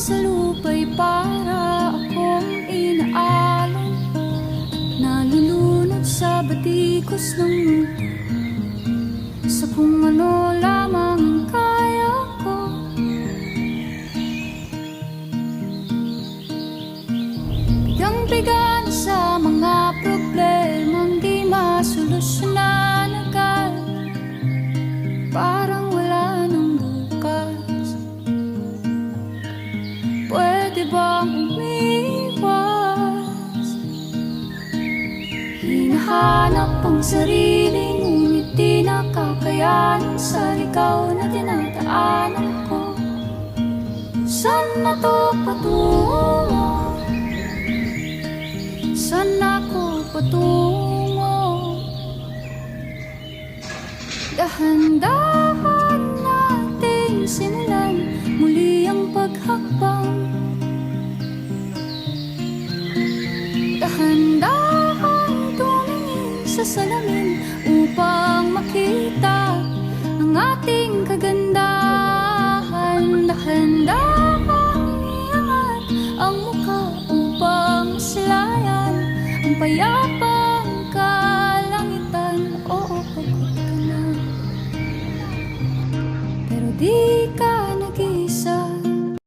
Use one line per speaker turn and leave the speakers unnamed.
sa lupa'y para akong inaalay Nalulunod sa batikos ng Sa kung ano lamang kaya ko. Bigang-bigan sa mga Hinahanap ang sarili Ngunit di nakakayanan Sa ligaw na dinadaanan ko Saan na to patungo? Saan ako patungo? Dahan-dahan nating simulan Muli ang paghakbang sa salamin Upang makita ang ating kagandahan. Dahan-dahan iangat ang mukha Upang maslayan ang payapang kalangitan. Oo, pagod ka na. Pero di